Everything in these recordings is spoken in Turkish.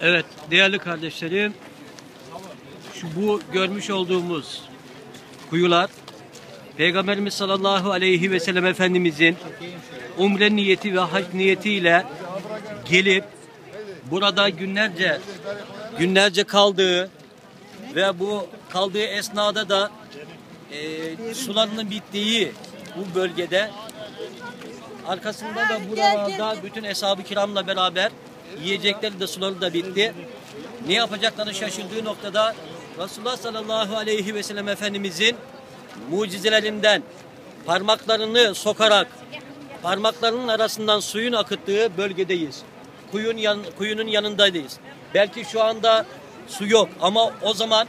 Evet değerli kardeşlerim şu bu görmüş olduğumuz kuyular Peygamberimiz sallallahu aleyhi ve sellem Efendimizin umre niyeti ve hac niyetiyle gelip burada günlerce günlerce kaldığı ve bu kaldığı esnada da e, sularının bittiği bu bölgede arkasında da buralarda bütün eshab-ı kiramla beraber yiyecekleri de suları da bitti. Ne yapacaklarını şaşırdığı noktada Resulullah sallallahu aleyhi ve sellem Efendimizin mucizelerinden parmaklarını sokarak parmaklarının arasından suyun akıttığı bölgedeyiz. Kuyun yan, kuyunun yanındayız. Belki şu anda su yok ama o zaman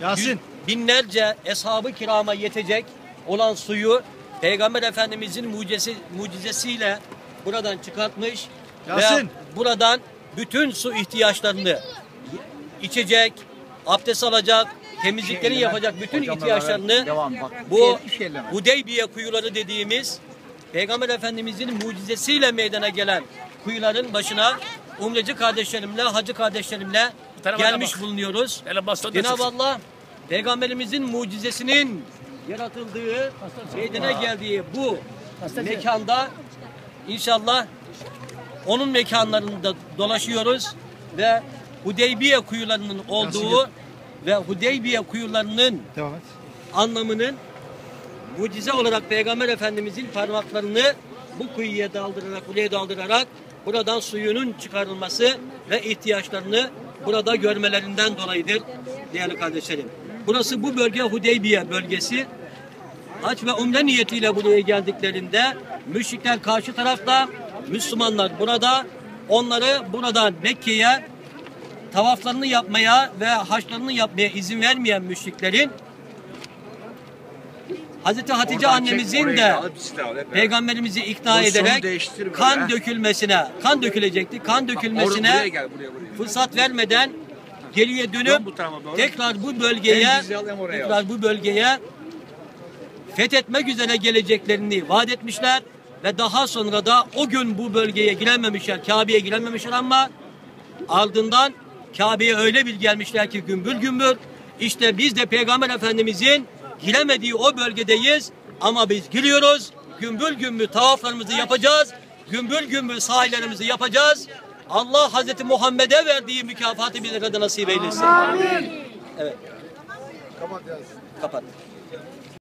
Yasin. binlerce eshab-ı kirama yetecek olan suyu Peygamber Efendimizin mucizesi, mucizesiyle buradan çıkartmış Yasin. ve buradan bütün su ihtiyaçlarını içecek, abdest alacak, temizliklerini yapacak bütün ihtiyaçlarını bu Hudeybiye kuyuları dediğimiz Peygamber Efendimizin mucizesiyle meydana gelen kuyuların başına umreci kardeşlerimle, hacı kardeşlerimle gelmiş bak. bulunuyoruz. Cenab-ı. Allah Peygamberimizin mucizesinin yaratıldığı, meydana geldiği bu mekanda inşallah onun mekanlarında dolaşıyoruz ve Hudeybiye kuyularının olduğu ve Hudeybiye kuyularının anlamının mucize olarak Peygamber Efendimizin parmaklarını bu kuyuya daldırarak, buraya daldırarak buradan suyunun çıkarılması ve ihtiyaçlarını burada görmelerinden dolayıdır değerli kardeşlerim. Burası bu bölge Hudeybiye bölgesi. Hac ve umre niyetiyle buraya geldiklerinde müşrikler karşı tarafta, Müslümanlar burada. Onları buradan Mekke'ye tavaflarını yapmaya ve haçlarını yapmaya izin vermeyen müşriklerin Hazreti Hatice annemizin de peygamberimizi ikna Pozisyonu ederek kan be. dökülmesine, kan dökülecekti. Kan Oraya dökülmesine gel buraya buraya. fırsat vermeden geriye dönüp Dön bu tarafa tekrar bu bölgeye tekrar bu bölgeye fethetmek üzere geleceklerini vaat etmişler ve daha sonra da o gün bu bölgeye girememişler, Kabe'ye girememişler ama ardından Kabe'ye öyle bir gelmişler ki gümbür gümbür. İşte biz de Peygamber Efendimizin giremediği o bölgedeyiz ama biz giriyoruz. Gümbür gümbür tavaflarımızı yapacağız. Gümbür gümbür sahillerimizi yapacağız. Allah Hazreti Muhammed'e verdiği mükafatı bize de nasip eylesin. Evet. Kapat.